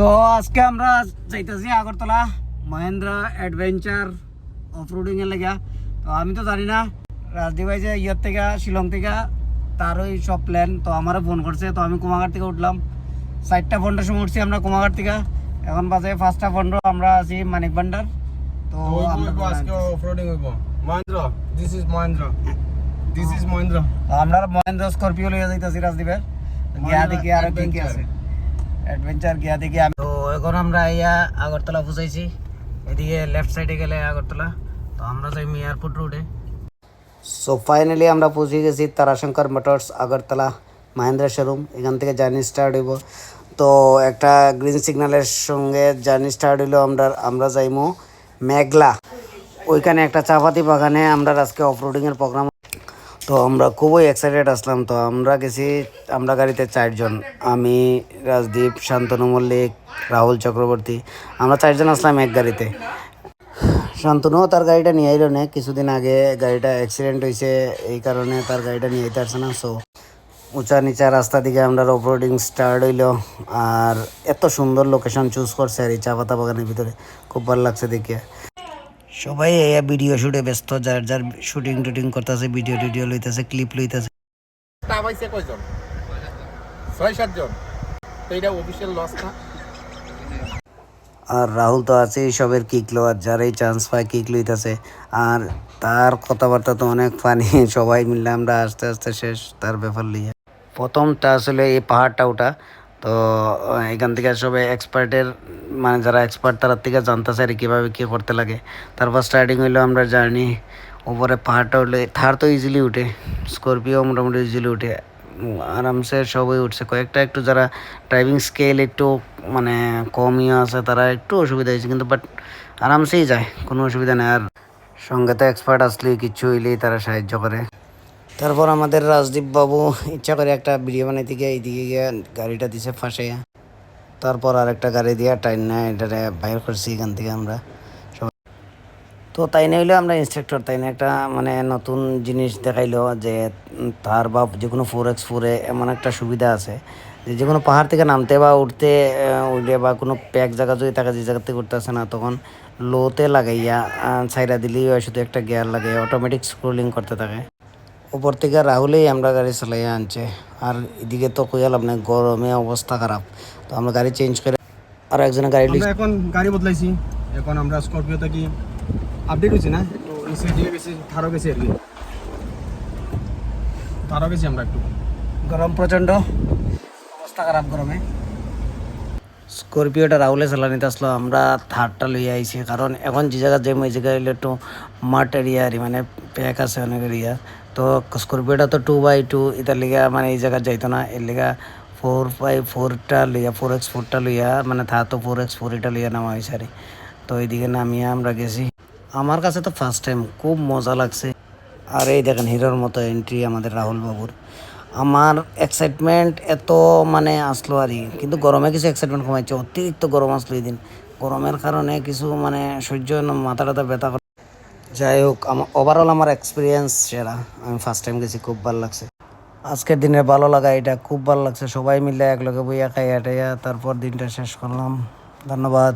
তো আজকে আমরা যাইতেছি আগরতলা মহেন্দ্রা অ্যাডভেঞ্চার এর লেগা তো আমি তো জানি না রাজদীপ ভাই যে ইয়ের থেকে শিলং থেকে তার ওই সব প্ল্যান তো আমারও ফোন করছে তো আমি কুমাঘাট থেকে উঠলাম। চারটা পনেরোর সময় উঠছি আমরা কুমাঘাট থেকে। এখন বাজে পাঁচটা পনেরো আমরা আছি মানিক ভান্ডার। তো আমরা Mahendra this is Mahendra. This is Mahendra. তো আমরা মহেন্দ্র স্করপিও লইয়া যাইতেছি রাজদীপের। গিয়া দেখি আর কি কি আছে। অ্যাডভেঞ্চার গিয়া দেখি আমি। তো এখন আমরা ইয়া আগরতলা পৌঁছাইছি। এদিকে লেফট সাইডে গেলে আগরতলা। তো আমরা যাই এয়ারপোর্ট রোডে সো ফাইনালি আমরা পৌঁছে গেছি তারাশঙ্কর মোটরস আগরতলা মাহেন্দ্রা শোরুম এখান থেকে জার্নি স্টার্ট হইব। তো একটা গ্রিন সিগন্যালের সঙ্গে জার্নি স্টার্ট হইল আমরা আমরা যাইমো মেঘলা। ওইখানে একটা চাপাতি বাগানে আমরা আজকে অফরোডিংয়ের প্রোগ্রাম তো আমরা খুবই এক্সাইটেড আসলাম। তো আমরা গেছি, আমরা গাড়িতে চারজন, আমি, রাজদীপ, শান্তনু মল্লিক, রাহুল চক্রবর্তী, আমরা চারজন আসলাম এক গাড়িতে। শান্তনুও তার গাড়িটা নিয়ে আইলো না, কিছুদিন আগে গাড়িটা অ্যাক্সিডেন্ট হয়েছে এই কারণে তার গাড়িটা নিয়ে আইতে না সো উঁচা নিচা রাস্তা দিকে আমরা অফরোডিং স্টার্ট হইল, আর এত সুন্দর লোকেশন চুজ করছে আর এই চা পাতা বাগানের ভিতরে, খুব ভালো লাগছে দেখে। সবাই এই ভিডিও শুটে ব্যস্ত যার যার শুটিং টুটিং করতেছে ভিডিও টিডিও লইতেছে ক্লিপ লইতেছে। স্টাফ আইছে কয়জন? ছয় সাতজন তো এটা অফিসিয়াল লস না? আর রাহুল তো আছে সবের কিক লোয়ার যারাই চান্স পায় কিক লইতেছে। আর তার কথাবার্তা তো অনেক ফানি সবাই মিললে আমরা আস্তে আস্তে শেষ তার ব্যাপার লিয়ে প্রথমটা আসলে এই পাহাড়টা ওটা তো এখান থেকে সবাই এক্সপার্টের মানে যারা এক্সপার্ট তার থেকে জানতেছে আর কীভাবে কী করতে লাগে। তারপর স্টার্টিং হইল আমরা জার্নি উপরে পাহাড়টা উঠলে থার তো ইজিলি উঠে স্করপিও মোটামুটি ইজিলি উঠে, আরামসে সবাই উঠছে। কয়েকটা একটু যারা ড্রাইভিং স্কেল একটু মানে কমই আছে তারা একটু অসুবিধা হয়েছে, কিন্তু বাট আরামসেই যায়, কোনো অসুবিধা নেই। আর সঙ্গে তো এক্সপার্ট আসলেই কিছু হইলেই তারা সাহায্য করে। তারপর আমাদের রাজদীপ বাবু ইচ্ছা করে একটা ভিডিও বানাইতে গিয়ে, এইদিকে গিয়ে গাড়িটা দিছে ফাঁসে তারপর আর একটা গাড়ি দিয়ে টাইম না এটারে বাইর করছি এখান থেকে আমরা। তো তাই না হইলে আমরা ইনস্ট্রাক্টর তাই না একটা মানে নতুন জিনিস দেখাইলো যে তার বা যে কোনো ফোর এক্স ফোরে এমন একটা সুবিধা আছে যে যে কোনো পাহাড় থেকে নামতে বা উঠতে উঠলে বা কোনো প্যাক জায়গা যদি থাকে যে জায়গা থেকে আসে না, তখন লোতে লাগাইয়া সাইডা দিলেই হয় শুধু একটা গিয়ার লাগে অটোমেটিক স্ক্রোলিং করতে থাকে। উপর থেকে রাহুলেই আমরা গাড়ি চালাইয়া আনছে। আর এদিকে তো কইলাম না গরমে অবস্থা খারাপ। তো আমরা গাড়ি চেঞ্জ করে আর একজনের গাড়ি আমরা এখন গাড়ি বদলাইছি। এখন আমরা স্করপিও থেকে আপডেট হয়েছি না? একটু এই সাইড দিয়ে গেছি। থারো গেছি আর কি। থারো গেছি আমরা একটু। গরম প্রচণ্ড। অবস্থা খারাপ গরমে। স্করপিওটা রাহুলে চালানিতে আসলো, আমরা থার্ডটা লইয়া আইছি। কারণ এখন যে জায়গা যে ওই জায়গায় হইলে একটু মাঠ এরিয়া আর মানে প্যাক আছে অনেক এরিয়া তো স্করপিওটা তো টু বাই টু এটার লিগা মানে এই জায়গা যাইতো না। এর লিগা ফোর বাই ফোরটা লইয়া ফোর এক্স ফোরটা লইয়া মানে থা তো ফোর এক্স ফোর এটা লইয়া নামা হয়েছে আর তো এইদিকে নামিয়ে আমরা গেছি। আমার কাছে তো ফার্স্ট টাইম খুব মজা লাগছে। আর এই দেখেন হিরোর মতো এন্ট্রি আমাদের রাহুল বাবুর। আমার এক্সাইটমেন্ট এত মানে আসলো আর কিন্তু গরমে কিছু এক্সাইটমেন্ট কমাইছে, অতিরিক্ত গরম আসলো এই দিন। গরমের কারণে কিছু মানে সহ্য মাথা টাথা ব্যথা করে। যাই হোক আমার ওভারঅল আমার এক্সপিরিয়েন্স সেরা। আমি ফার্স্ট টাইম গেছি, খুব ভালো লাগছে। আজকের দিনের ভালো লাগা এটা, খুব ভালো লাগছে। সবাই মিলে একলগে বইয়া খাইয়া টাইয়া তারপর দিনটা শেষ করলাম। ধন্যবাদ।